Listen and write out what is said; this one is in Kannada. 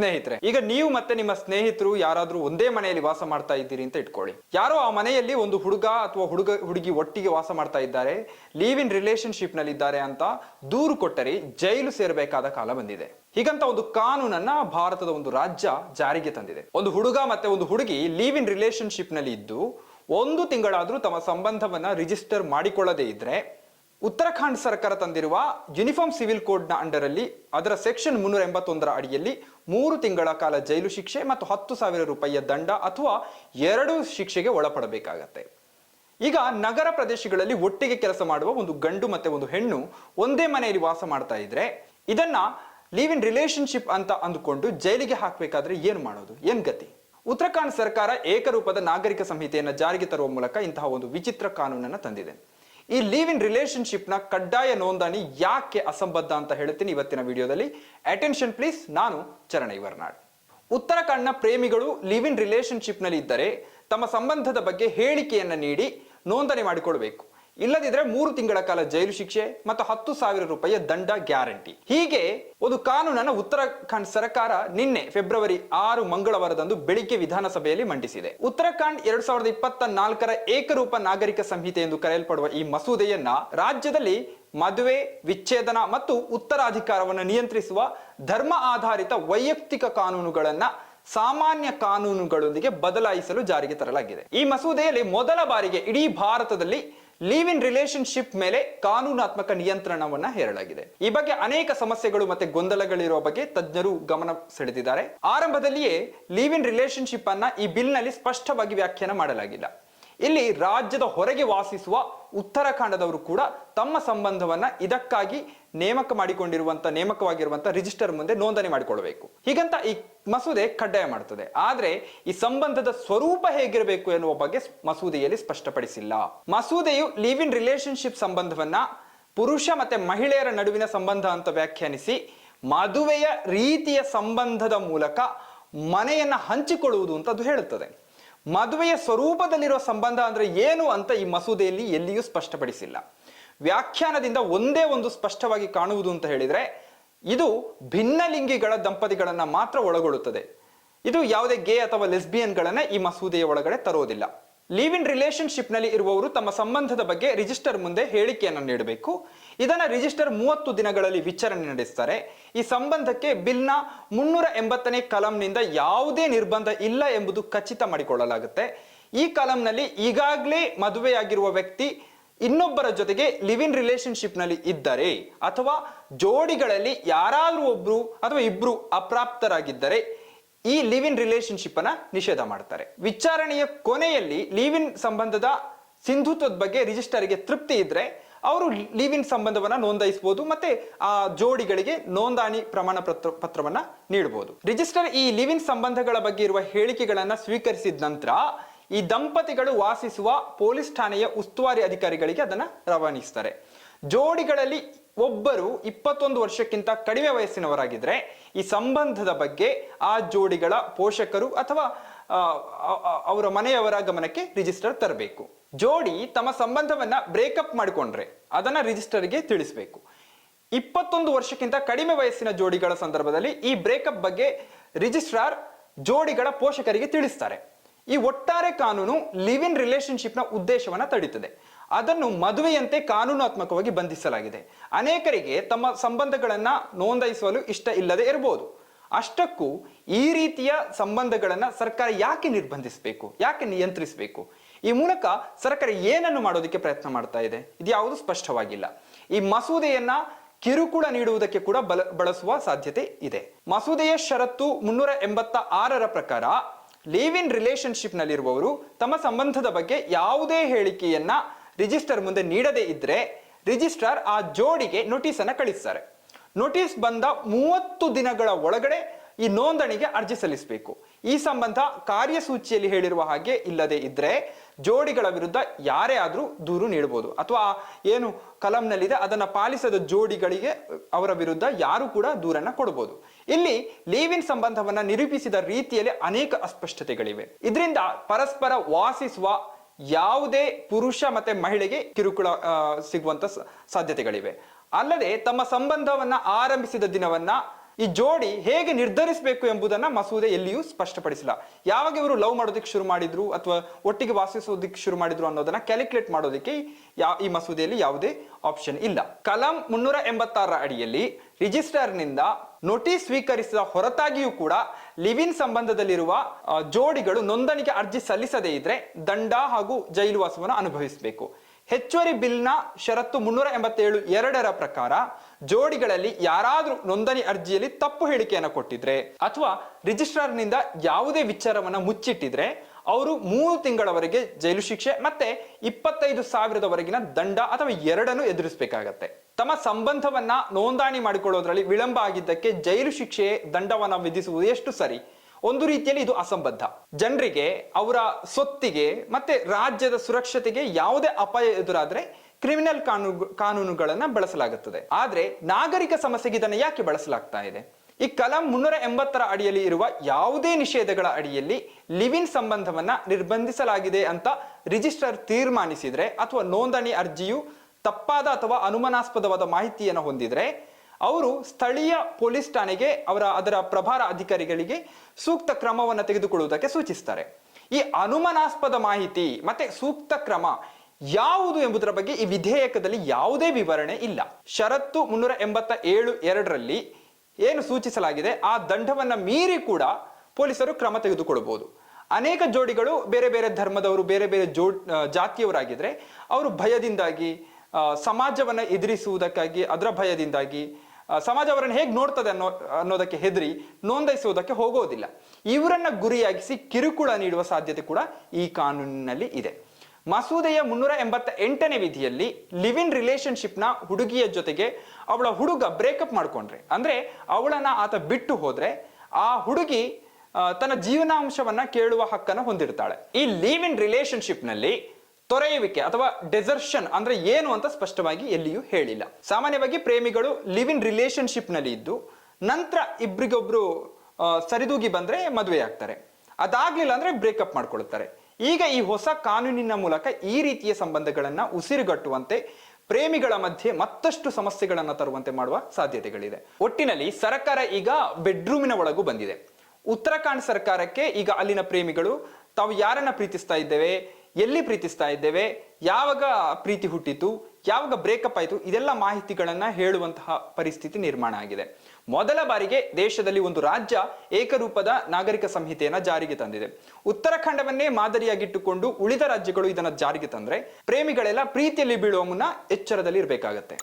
ಸ್ನೇಹಿತರೆ, ಈಗ ನೀವು ಮತ್ತೆ ನಿಮ್ಮ ಸ್ನೇಹಿತರು ಯಾರಾದ್ರೂ ಒಂದೇ ಮನೆಯಲ್ಲಿ ವಾಸ ಮಾಡ್ತಾ ಇದ್ದೀರಿ ಅಂತ ಇಟ್ಕೊಳ್ಳಿ. ಯಾರೋ ಆ ಮನೆಯಲ್ಲಿ ಒಂದು ಹುಡುಗ ಅಥವಾ ಹುಡುಗ, ಹುಡುಗಿ ಒಟ್ಟಿಗೆ ವಾಸ ಮಾಡ್ತಾ ಇದ್ದಾರೆ ಲೀವ್ ಇನ್ ರಿಲೇಶನ್ಶಿಪ್ನಲ್ಲಿ ಇದ್ದಾರೆ ಅಂತ ದೂರು ಕೊಟ್ಟರೆ ಜೈಲು ಸೇರಬೇಕಾದ ಕಾಲ ಬಂದಿದೆ. ಹೀಗಂತ ಒಂದು ಕಾನೂನನ್ನ ಭಾರತದ ಒಂದು ರಾಜ್ಯ ಜಾರಿಗೆ ತಂದಿದೆ. ಒಂದು ಹುಡುಗ ಮತ್ತೆ ಒಂದು ಹುಡುಗಿ ಲೀವ್ ಇನ್ ರಿಲೇಶನ್ಶಿಪ್ನಲ್ಲಿ ಇದ್ದು, ಒಂದು ತಿಂಗಳಾದ್ರೂ ತಮ್ಮ ಸಂಬಂಧವನ್ನ ರಿಜಿಸ್ಟರ್ ಮಾಡಿಕೊಳ್ಳದೇ ಇದ್ರೆ ಉತ್ತರಾಖಂಡ್ ಸರ್ಕಾರ ತಂದಿರುವ ಯೂನಿಫಾರ್ಮ್ ಸಿವಿಲ್ ಕೋಡ್ನ ಅಂಡರ್ ಅಲ್ಲಿ ಅದರ ಸೆಕ್ಷನ್ ಮುನ್ನೂರ ಎಂಬತ್ತೊಂದರ ಅಡಿಯಲ್ಲಿ ಮೂರು ತಿಂಗಳ ಕಾಲ ಜೈಲು ಶಿಕ್ಷೆ ಮತ್ತು ಹತ್ತು ಸಾವಿರ ರೂಪಾಯಿಯ ದಂಡ ಅಥವಾ ಎರಡು ಶಿಕ್ಷೆಗೆ ಒಳಪಡಬೇಕಾಗತ್ತೆ. ಈಗ ನಗರ ಪ್ರದೇಶಗಳಲ್ಲಿ ಒಟ್ಟಿಗೆ ಕೆಲಸ ಮಾಡುವ ಒಂದು ಗಂಡು ಮತ್ತೆ ಒಂದು ಹೆಣ್ಣು ಒಂದೇ ಮನೆಯಲ್ಲಿ ವಾಸ ಮಾಡ್ತಾ ಇದ್ರೆ ಇದನ್ನ ಲಿವ್ ಇನ್ ರಿಲೇಶನ್ಶಿಪ್ ಅಂತ ಅಂದುಕೊಂಡು ಜೈಲಿಗೆ ಹಾಕಬೇಕಾದ್ರೆ ಏನು ಮಾಡೋದು? ಏನ್ ಗತಿ? ಉತ್ತರಾಖಂಡ್ ಸರ್ಕಾರ ಏಕರೂಪದ ನಾಗರಿಕ ಸಂಹಿತೆಯನ್ನು ಜಾರಿಗೆ ತರುವ ಮೂಲಕ ಇಂತಹ ಒಂದು ವಿಚಿತ್ರ ಕಾನೂನನ್ನು ತಂದಿದೆ. ಈ ಲೀವ್ ಇನ್ ರಿಲೇಶನ್ಶಿಪ್ನ ಕಡ್ಡಾಯ ನೋಂದಣಿ ಯಾಕೆ ಅಸಂಬದ್ಧ ಅಂತ ಹೇಳ್ತೀನಿ ಇವತ್ತಿನ ವಿಡಿಯೋದಲ್ಲಿ. ಅಟೆನ್ಷನ್ ಪ್ಲೀಸ್ ನಾನು ಚರಣ ಇವರ್ನಾಡ್ ಉತ್ತರಾಖಂಡ್ನ ಪ್ರೇಮಿಗಳು ಲಿವ್ ಇನ್ ರಿಲೇಶನ್ಶಿಪ್ನಲ್ಲಿ ಇದ್ದರೆ ತಮ್ಮ ಸಂಬಂಧದ ಬಗ್ಗೆ ಹೇಳಿಕೆಯನ್ನು ನೀಡಿ ನೋಂದಣಿ ಮಾಡಿಕೊಳ್ಬೇಕು. ಇಲ್ಲದಿದ್ರೆ ಮೂರು ತಿಂಗಳ ಕಾಲ ಜೈಲು ಶಿಕ್ಷೆ ಮತ್ತು ಹತ್ತು ಸಾವಿರ ರೂಪಾಯಿಯ ದಂಡ ಗ್ಯಾರಂಟಿ. ಹೀಗೆ ಒಂದು ಕಾನೂನನ್ನು ಉತ್ತರಾಖಂಡ್ ಸರ್ಕಾರ ನಿನ್ನೆ ಫೆಬ್ರವರಿ ಆರು ಮಂಗಳವಾರದಂದು ಬೆಳಿಗ್ಗೆ ವಿಧಾನಸಭೆಯಲ್ಲಿ ಮಂಡಿಸಿದೆ. ಉತ್ತರಾಖಂಡ್ ಎರಡ್ ಸಾವಿರದ ಇಪ್ಪತ್ತ ನಾಲ್ಕರ ಏಕರೂಪ ನಾಗರಿಕ ಸಂಹಿತೆ ಎಂದು ಕರೆಯಲ್ಪಡುವ ಈ ಮಸೂದೆಯನ್ನ ರಾಜ್ಯದಲ್ಲಿ ಮದುವೆ, ವಿಚ್ಛೇದನ ಮತ್ತು ಉತ್ತರಾಧಿಕಾರವನ್ನು ನಿಯಂತ್ರಿಸುವ ಧರ್ಮ ಆಧಾರಿತ ವೈಯಕ್ತಿಕ ಕಾನೂನುಗಳನ್ನ ಸಾಮಾನ್ಯ ಕಾನೂನುಗಳೊಂದಿಗೆ ಬದಲಾಯಿಸಲು ಜಾರಿಗೆ ತರಲಾಗಿದೆ. ಈ ಮಸೂದೆಯಲ್ಲಿ ಮೊದಲ ಬಾರಿಗೆ ಇಡೀ ಭಾರತದಲ್ಲಿ ಲಿವ್ ಇನ್ ರಿಲೇಶನ್ಶಿಪ್ ಮೇಲೆ ಕಾನೂನಾತ್ಮಕ ನಿಯಂತ್ರಣವನ್ನ ಹೇರಲಾಗಿದೆ. ಈ ಬಗ್ಗೆ ಅನೇಕ ಸಮಸ್ಯೆಗಳು ಮತ್ತೆ ಗೊಂದಲಗಳಿರುವ ಬಗ್ಗೆ ತಜ್ಞರು ಗಮನ ಸೆಳೆದಿದ್ದಾರೆ. ಆರಂಭದಲ್ಲಿಯೇ ಲೀವ್ ಇನ್ ರಿಲೇಶನ್ಶಿಪ್ ಅನ್ನ ಈ ಬಿಲ್ನಲ್ಲಿ ಸ್ಪಷ್ಟವಾಗಿ ವ್ಯಾಖ್ಯಾನ ಮಾಡಲಾಗಿಲ್ಲ. ಇಲ್ಲಿ ರಾಜ್ಯದ ಹೊರಗೆ ವಾಸಿಸುವ ಉತ್ತರಾಖಂಡದವರು ಕೂಡ ತಮ್ಮ ಸಂಬಂಧವನ್ನ ಇದಕ್ಕಾಗಿ ನೇಮಕ ಮಾಡಿಕೊಂಡಿರುವಂತ, ನೇಮಕವಾಗಿರುವಂತ ರಿಜಿಸ್ಟರ್ ಮುಂದೆ ನೋಂದಣಿ ಮಾಡಿಕೊಳ್ಳಬೇಕು. ಹೀಗಂತ ಈ ಮಸೂದೆ ಕಡ್ಡಾಯ ಮಾಡುತ್ತದೆ ಆದ್ರೆ ಈ ಸಂಬಂಧದ ಸ್ವರೂಪ ಹೇಗಿರಬೇಕು ಎನ್ನುವ ಬಗ್ಗೆ ಮಸೂದೆಯಲ್ಲಿ ಸ್ಪಷ್ಟಪಡಿಸಿಲ್ಲ. ಮಸೂದೆಯು ಲಿವ್ ಇನ್ ರಿಲೇಶನ್ಶಿಪ್ ಸಂಬಂಧವನ್ನ ಪುರುಷ ಮತ್ತೆ ಮಹಿಳೆಯರ ನಡುವಿನ ಸಂಬಂಧ ಅಂತ ವ್ಯಾಖ್ಯಾನಿಸಿ, ಮದುವೆಯ ರೀತಿಯ ಸಂಬಂಧದ ಮೂಲಕ ಮನೆಯನ್ನ ಹಂಚಿಕೊಳ್ಳುವುದು ಅಂತ ಅದು ಹೇಳುತ್ತದೆ. ಮದುವೆಯ ಸ್ವರೂಪದಲ್ಲಿರುವ ಸಂಬಂಧ ಅಂದ್ರೆ ಏನು ಅಂತ ಈ ಮಸೂದೆಯಲ್ಲಿ ಎಲ್ಲಿಯೂ ಸ್ಪಷ್ಟಪಡಿಸಿಲ್ಲ. ವ್ಯಾಖ್ಯಾನದಿಂದ ಒಂದೇ ಒಂದು ಸ್ಪಷ್ಟವಾಗಿ ಕಾಣುವುದು ಅಂತ ಹೇಳಿದ್ರೆ, ಇದು ಭಿನ್ನಲಿಂಗಿಗಳ ದಂಪತಿಗಳನ್ನ ಮಾತ್ರ ಒಳಗೊಳ್ಳುತ್ತದೆ. ಇದು ಯಾವುದೇ ಗೇ ಅಥವಾ ಲೆಸ್ಬಿಯನ್ಗಳನ್ನ ಈ ಮಸೂದೆಯ ಒಳಗಡೆ ತರೋದಿಲ್ಲ. ಲಿವ್ ಇನ್ ರಿಲೇಶನ್ಶಿಪ್ನಲ್ಲಿ ಇರುವವರು ತಮ್ಮ ಸಂಬಂಧದ ಬಗ್ಗೆ ರಿಜಿಸ್ಟರ್ ಮುಂದೆ ಹೇಳಿಕೆಯನ್ನು ನೀಡಬೇಕು. ಇದನ್ನ ರಿಜಿಸ್ಟರ್ ಮೂವತ್ತು ದಿನಗಳಲ್ಲಿ ವಿಚಾರಣೆ ನಡೆಸ್ತಾರೆ. ಈ ಸಂಬಂಧಕ್ಕೆ ಬಿಲ್ನ ಮುನ್ನೂರ ಎಂಬತ್ತನೇ ಕಲಂನಿಂದ ಯಾವುದೇ ನಿರ್ಬಂಧ ಇಲ್ಲ ಎಂಬುದು ಖಚಿತ ಮಾಡಿಕೊಳ್ಳಲಾಗುತ್ತೆ. ಈ ಕಲಂನಲ್ಲಿ ಈಗಾಗಲೇ ಮದುವೆಯಾಗಿರುವ ವ್ಯಕ್ತಿ ಇನ್ನೊಬ್ಬರ ಜೊತೆಗೆ ಲಿವ್ ಇನ್ ರಿಲೇಶನ್ಶಿಪ್ನಲ್ಲಿ ಇದ್ದರೆ ಅಥವಾ ಜೋಡಿಗಳಲ್ಲಿ ಯಾರಾದರೂ ಒಬ್ರು ಅಥವಾ ಇಬ್ರು ಅಪ್ರಾಪ್ತರಾಗಿದ್ದರೆ ಈ ಲಿವ್ ಇನ್ ರಿಲೇಶನ್ಶಿಪ್ ಅನ್ನ ನಿಷೇಧ ಮಾಡ್ತಾರೆ. ವಿಚಾರಣೆಯ ಕೊನೆಯಲ್ಲಿ ಲಿವ್ ಇನ್ ಸಂಬಂಧದ ಸಿಂಧುತ್ವದ ಬಗ್ಗೆ ರಿಜಿಸ್ಟರ್ಗೆ ತೃಪ್ತಿ ಇದ್ರೆ ಅವರು ಲೀವಿನ್ ಇನ್ ಸಂಬಂಧವನ್ನ ನೋಂದಾಯಿಸಬಹುದು, ಮತ್ತೆ ಆ ಜೋಡಿಗಳಿಗೆ ನೋಂದಣಿ ಪ್ರಮಾಣ ಪತ್ರ ಪತ್ರವನ್ನ ನೀಡಬಹುದು ರಿಜಿಸ್ಟರ್ ಈ ಲಿವಿನ್ ಸಂಬಂಧಗಳ ಬಗ್ಗೆ ಇರುವ ಹೇಳಿಕೆಗಳನ್ನ ಸ್ವೀಕರಿಸಿದ ನಂತರ ಈ ದಂಪತಿಗಳು ವಾಸಿಸುವ ಪೊಲೀಸ್ ಠಾಣೆಯ ಉಸ್ತುವಾರಿ ಅಧಿಕಾರಿಗಳಿಗೆ ಅದನ್ನ ರವಾನಿಸ್ತಾರೆ. ಜೋಡಿಗಳಲ್ಲಿ ಒಬ್ಬರು ಇಪ್ಪತ್ತೊಂದು ವರ್ಷಕ್ಕಿಂತ ಕಡಿಮೆ ವಯಸ್ಸಿನವರಾಗಿದ್ರೆ ಈ ಸಂಬಂಧದ ಬಗ್ಗೆ ಆ ಜೋಡಿಗಳ ಪೋಷಕರು ಅಥವಾ ಅವರ ಮನೆಯವರ ಗಮನಕ್ಕೆ ರಿಜಿಸ್ಟರ್ ತರಬೇಕು. ಜೋಡಿ ತಮ್ಮ ಸಂಬಂಧವನ್ನ ಬ್ರೇಕಪ್ ಮಾಡಿಕೊಂಡ್ರೆ, ಅದನ್ನ ರಿಜಿಸ್ಟರ್ಗೆ ತಿಳಿಸಬೇಕು. ಇಪ್ಪತ್ತೊಂದು ವರ್ಷಕ್ಕಿಂತ ಕಡಿಮೆ ವಯಸ್ಸಿನ ಜೋಡಿಗಳ ಸಂದರ್ಭದಲ್ಲಿ ಈ ಬ್ರೇಕಪ್ ಬಗ್ಗೆ ರಿಜಿಸ್ಟ್ರಾರ್ ಜೋಡಿಗಳ ಪೋಷಕರಿಗೆ ತಿಳಿಸ್ತಾರೆ. ಈ ಒಟ್ಟಾರೆ ಕಾನೂನು ಲಿವ್ ಇನ್ನ ಉದ್ದೇಶವನ್ನ ತಡೀತದೆ. ಅದನ್ನು ಮದುವೆಯಂತೆ ಕಾನೂನಾತ್ಮಕವಾಗಿ ಬಂಧಿಸಲಾಗಿದೆ. ಅನೇಕರಿಗೆ ತಮ್ಮ ಸಂಬಂಧಗಳನ್ನ ನೋಂದಾಯಿಸಲು ಇಷ್ಟ ಇಲ್ಲದೆ ಇರಬಹುದು. ಅಷ್ಟಕ್ಕೂ ಈ ರೀತಿಯ ಸಂಬಂಧಗಳನ್ನ ಸರ್ಕಾರ ಯಾಕೆ ನಿರ್ಬಂಧಿಸಬೇಕು? ಯಾಕೆ ನಿಯಂತ್ರಿಸಬೇಕು? ಈ ಮೂಲಕ ಸರ್ಕಾರ ಏನನ್ನು ಮಾಡೋದಕ್ಕೆ ಪ್ರಯತ್ನ ಮಾಡ್ತಾ ಇದೆ? ಇದು ಯಾವುದು ಸ್ಪಷ್ಟವಾಗಿಲ್ಲ. ಈ ಮಸೂದೆಯನ್ನ ಕಿರುಕುಳ ನೀಡುವುದಕ್ಕೆ ಕೂಡ ಬಲ, ಬಳಸುವ ಸಾಧ್ಯತೆ ಇದೆ. ಮಸೂದೆಯ ಷರತ್ತು ಮುನ್ನೂರ ಎಂಬತ್ತ ಆರರ ಪ್ರಕಾರ ಲಿವ್ ಇನ್ ರಿಲೇಶನ್ಶಿಪ್ ನಲ್ಲಿರುವವರು ತಮ್ಮ ಸಂಬಂಧದ ಬಗ್ಗೆ ಯಾವುದೇ ಹೇಳಿಕೆಯನ್ನ ರಿಜಿಸ್ಟರ್ ಮುಂದೆ ನೀಡದೇ ಇದ್ರೆ ರಿಜಿಸ್ಟ್ರಾರ್ ಆ ಜೋಡಿಗೆ ನೋಟಿಸ್ ಅನ್ನ ಕಳಿಸ್ತಾರೆ. ನೋಟಿಸ್ ಬಂದ ಮೂವತ್ತು ದಿನಗಳ ಒಳಗಡೆ ಈ ನೋಂದಣಿಗೆ ಅರ್ಜಿ ಸಲ್ಲಿಸಬೇಕು. ಈ ಸಂಬಂಧ ಕಾರ್ಯಸೂಚಿಯಲ್ಲಿ ಹೇಳಿರುವ ಹಾಗೆ ಇಲ್ಲದೆ ಇದ್ರೆ ಜೋಡಿಗಳ ವಿರುದ್ಧ ಯಾರೇ ಆದರೂ ದೂರು ನೀಡಬಹುದು. ಅಥವಾ ಏನು ಕಲಂನಲ್ಲಿದೆ, ಅದನ್ನು ಪಾಲಿಸದ ಜೋಡಿಗಳಿಗೆ ಅವರ ವಿರುದ್ಧ ಯಾರು ಕೂಡ ದೂರನ್ನ ಕೊಡಬಹುದು ಇಲ್ಲಿ ಲೀವಿನ್ ಸಂಬಂಧವನ್ನು ನಿರೂಪಿಸಿದ ರೀತಿಯಲ್ಲಿ ಅನೇಕ ಅಸ್ಪಷ್ಟತೆಗಳಿವೆ. ಇದರಿಂದ ಪರಸ್ಪರ ವಾಸಿಸುವ ಯಾವುದೇ ಪುರುಷ ಮತ್ತೆ ಮಹಿಳೆಗೆ ಕಿರುಕುಳ ಸಿಗುವಂತ ಸಾಧ್ಯತೆಗಳಿವೆ. ಅಲ್ಲದೆ ತಮ್ಮ ಸಂಬಂಧವನ್ನ ಆರಂಭಿಸಿದ ದಿನವನ್ನ ಈ ಜೋಡಿ ಹೇಗೆ ನಿರ್ಧರಿಸಬೇಕು ಎಂಬುದನ್ನ ಮಸೂದೆ ಎಲ್ಲಿಯೂ ಸ್ಪಷ್ಟಪಡಿಸಿಲ್ಲ. ಯಾವಾಗ ಇವರು ಲವ್ ಮಾಡೋದಕ್ಕೆ ಶುರು ಮಾಡಿದ್ರು ಅಥವಾ ಒಟ್ಟಿಗೆ ವಾಸಿಸೋದಕ್ಕೆ ಶುರು ಮಾಡಿದ್ರು ಅನ್ನೋದನ್ನ ಕ್ಯಾಲ್ಕುಲೇಟ್ ಮಾಡೋದಕ್ಕೆ ಯಾ, ಈ ಮಸೂದೆಯಲ್ಲಿ ಯಾವುದೇ ಆಪ್ಷನ್ ಇಲ್ಲ. ಕಲಂ ಮುನ್ನೂರ ಎಂಬತ್ತಾರರ ಅಡಿಯಲ್ಲಿ ರಿಜಿಸ್ಟರ್ನಿಂದ ನೋಟಿಸ್ ಸ್ವೀಕರಿಸಿದ ಹೊರತಾಗಿಯೂ ಕೂಡ ಲಿವಿನ್ ಸಂಬಂಧದಲ್ಲಿರುವ ಜೋಡಿಗಳು ನೋಂದಣಿಗೆ ಅರ್ಜಿ ಸಲ್ಲಿಸದೇ ಇದ್ರೆ ದಂಡ ಹಾಗೂ ಜೈಲುವಾಸವನ್ನು ಅನುಭವಿಸಬೇಕು. ಹೆಚ್ಚುವರಿ ಬಿಲ್ನ ಷರತ್ತು ಮುನ್ನೂರ ಎಂಬತ್ತೇಳು ಎರಡರ ಪ್ರಕಾರ ಜೋಡಿಗಳಲ್ಲಿ ಯಾರಾದ್ರೂ ನೋಂದಣಿ ಅರ್ಜಿಯಲ್ಲಿ ತಪ್ಪು ಹೇಳಿಕೆಯನ್ನು ಕೊಟ್ಟಿದ್ರೆ ಅಥವಾ ರಿಜಿಸ್ಟ್ರಾರ್ನಿಂದ ಯಾವುದೇ ವಿಚಾರವನ್ನ ಮುಚ್ಚಿಟ್ಟಿದ್ರೆ ಅವರು ಮೂರು ತಿಂಗಳವರೆಗೆ ಜೈಲು ಶಿಕ್ಷೆ ಮತ್ತೆ ಇಪ್ಪತ್ತೈದು ಸಾವಿರದವರೆಗಿನ ದಂಡ ಅಥವಾ ಎರಡನ್ನು ಎದುರಿಸಬೇಕಾಗತ್ತೆ. ತಮ್ಮ ಸಂಬಂಧವನ್ನ ನೋಂದಣಿ ಮಾಡಿಕೊಳ್ಳೋದ್ರಲ್ಲಿ ವಿಳಂಬ ಆಗಿದ್ದಕ್ಕೆ ಜೈಲು ಶಿಕ್ಷೆ ದಂಡವನ್ನ ವಿಧಿಸುವುದು ಎಷ್ಟು ಸರಿ? ಒಂದು ರೀತಿಯಲ್ಲಿ ಇದು ಅಸಂಬದ್ಧ. ಜನರಿಗೆ, ಅವರ ಸೊತ್ತಿಗೆ ಮತ್ತೆ ರಾಜ್ಯದ ಸುರಕ್ಷತೆಗೆ ಯಾವುದೇ ಅಪಾಯ ಎದುರಾದ್ರೆ ಕ್ರಿಮಿನಲ್ ಕಾನೂನು ಕಾನೂನುಗಳನ್ನು ಬಳಸಲಾಗುತ್ತದೆ. ಆದರೆ ನಾಗರಿಕ ಸಮಸ್ಯೆಗೆ ಇದನ್ನು ಯಾಕೆ ಬಳಸಲಾಗ್ತಾ ಇದೆ? ಈ ಕಲಂ ಮುನ್ನೂರ ಎಂಬತ್ತರ ಅಡಿಯಲ್ಲಿ ಇರುವ ಯಾವುದೇ ನಿಷೇಧಗಳ ಅಡಿಯಲ್ಲಿ ಲಿವಿನ್ ಸಂಬಂಧವನ್ನ ನಿರ್ಬಂಧಿಸಲಾಗಿದೆ ಅಂತ ರಿಜಿಸ್ಟರ್ ತೀರ್ಮಾನಿಸಿದರೆ ಅಥವಾ ನೋಂದಣಿ ಅರ್ಜಿಯು ತಪ್ಪಾದ ಅಥವಾ ಅನುಮಾನಾಸ್ಪದವಾದ ಮಾಹಿತಿಯನ್ನು ಹೊಂದಿದರೆ ಅವರು ಸ್ಥಳೀಯ ಪೊಲೀಸ್ ಠಾಣೆಗೆ ಅವರ, ಅದರ ಪ್ರಭಾರ ಅಧಿಕಾರಿಗಳಿಗೆ ಸೂಕ್ತ ಕ್ರಮವನ್ನು ತೆಗೆದುಕೊಳ್ಳುವುದಕ್ಕೆ ಸೂಚಿಸ್ತಾರೆ. ಈ ಅನುಮಾನಾಸ್ಪದ ಮಾಹಿತಿ ಮತ್ತೆ ಸೂಕ್ತ ಕ್ರಮ ಯಾವುದು ಎಂಬುದರ ಬಗ್ಗೆ ಈ ವಿಧೇಯಕದಲ್ಲಿ ಯಾವುದೇ ವಿವರಣೆ ಇಲ್ಲ. ಷರತ್ತು ಮುನ್ನೂರ ಎಂಬತ್ತ ಏಳು ಎರಡರಲ್ಲಿ ಏನು ಸೂಚಿಸಲಾಗಿದೆ? ಆ ದಂಡವನ್ನು ಮೀರಿ ಕೂಡ ಪೊಲೀಸರು ಕ್ರಮ ತೆಗೆದುಕೊಳ್ಳಬಹುದು ಅನೇಕ ಜೋಡಿಗಳು ಬೇರೆ ಬೇರೆ ಧರ್ಮದವರು, ಬೇರೆ ಬೇರೆ ಜೋ ಜಾತಿಯವರಾಗಿದ್ದರೆ ಅವರು ಭಯದಿಂದಾಗಿ ಸಮಾಜವನ್ನು ಎದುರಿಸುವುದಕ್ಕಾಗಿ, ಅದರ ಭಯದಿಂದಾಗಿ ಸಮಾಜ ಅವರನ್ನು ಹೇಗೆ ನೋಡ್ತದೆ ಅನ್ನೋ, ಅನ್ನೋದಕ್ಕೆ ಹೆದರಿ ನೋಂದಾಯಿಸುವುದಕ್ಕೆ ಹೋಗೋದಿಲ್ಲ. ಇವರನ್ನ ಗುರಿಯಾಗಿಸಿ ಕಿರುಕುಳ ನೀಡುವ ಸಾಧ್ಯತೆ ಕೂಡ ಈ ಕಾನೂನಿನಲ್ಲಿ ಇದೆ. ಮಸೂದೆಯ ಮುನ್ನೂರ ಎಂಬತ್ತ ಎಂಟನೇ ವಿಧಿಯಲ್ಲಿ ಲಿವ್ ಇನ್ ರಿಲೇಶನ್ಶಿಪ್ನ ಹುಡುಗಿಯ ಜೊತೆಗೆ ಅವಳ ಹುಡುಗ ಬ್ರೇಕಪ್ ಮಾಡ್ಕೊಂಡ್ರೆ. ಅಂದ್ರೆ ಅವಳನ್ನ ಆತ ಬಿಟ್ಟು ಹೋದ್ರೆ ಆ ಹುಡುಗಿ ತನ್ನ ಜೀವನಾಂಶವನ್ನ ಕೇಳುವ ಹಕ್ಕನ್ನು ಹೊಂದಿರ್ತಾಳೆ. ಈ ಲಿವ್ ಇನ್ ರಿಲೇಶನ್ಶಿಪ್ನಲ್ಲಿ ತೊರೆಯುವಿಕೆ ಅಥವಾ ಡೆಸರ್ಷನ್ ಅಂದ್ರೆ ಏನು ಅಂತ ಸ್ಪಷ್ಟವಾಗಿ ಎಲ್ಲಿಯೂ ಹೇಳಿಲ್ಲ. ಸಾಮಾನ್ಯವಾಗಿ ಪ್ರೇಮಿಗಳು ಲಿವ್ ಇನ್ ರಿಲೇಶನ್ಶಿಪ್ನಲ್ಲಿ ಇದ್ದು ನಂತರ ಇಬ್ರಿಗೊಬ್ರು ಸರಿದೂಗಿ ಬಂದ್ರೆ ಮದುವೆ ಆಗ್ತಾರೆ ಅದಾಗ್ಲಿಲ್ಲ ಅಂದ್ರೆ ಬ್ರೇಕಪ್ ಮಾಡ್ಕೊಳ್ತಾರೆ. ಈಗ ಈ ಹೊಸ ಕಾನೂನಿನ ಮೂಲಕ ಈ ರೀತಿಯ ಸಂಬಂಧಗಳನ್ನು ಉಸಿರುಗಟ್ಟುವಂತೆ ಪ್ರೇಮಿಗಳ ಮಧ್ಯೆ ಮತ್ತಷ್ಟು ಸಮಸ್ಯೆಗಳನ್ನು ತರುವಂತೆ ಮಾಡುವ ಸಾಧ್ಯತೆಗಳಿದೆ. ಒಟ್ಟಿನಲ್ಲಿ ಸರ್ಕಾರ ಈಗ ಬೆಡ್ರೂಮಿನ ಒಳಗೂ ಬಂದಿದೆ. ಉತ್ತರಾಖಂಡ್ ಸರ್ಕಾರಕ್ಕೆ ಈಗ ಅಲ್ಲಿನ ಪ್ರೇಮಿಗಳು ತಾವು ಯಾರನ್ನ ಪ್ರೀತಿಸ್ತಾ ಇದ್ದೇವೆ, ಎಲ್ಲಿ ಪ್ರೀತಿಸ್ತಾ ಇದ್ದೇವೆ, ಯಾವಾಗ ಪ್ರೀತಿ ಹುಟ್ಟಿತು, ಯಾವಾಗ ಬ್ರೇಕಪ್ ಆಯಿತು, ಇದೆಲ್ಲ ಮಾಹಿತಿಗಳನ್ನು ಹೇಳುವಂತಹ ಪರಿಸ್ಥಿತಿ ನಿರ್ಮಾಣ ಆಗಿದೆ. ಮೊದಲ ಬಾರಿಗೆ ದೇಶದಲ್ಲಿ ಒಂದು ರಾಜ್ಯ ಏಕರೂಪದ ನಾಗರಿಕ ಸಂಹಿತೆಯನ್ನ ಜಾರಿಗೆ ತಂದಿದೆ. ಉತ್ತರಾಖಂಡವನ್ನೇ ಮಾದರಿಯಾಗಿಟ್ಟುಕೊಂಡು ಉಳಿದ ರಾಜ್ಯಗಳು ಇದನ್ನ ಜಾರಿಗೆ ತಂದ್ರೆ ಪ್ರೇಮಿಗಳೆಲ್ಲ ಪ್ರೀತಿಯಲ್ಲಿ ಬೀಳುವ ಮುನ್ನ ಎಚ್ಚರದಲ್ಲಿ ಇರಬೇಕಾಗತ್ತೆ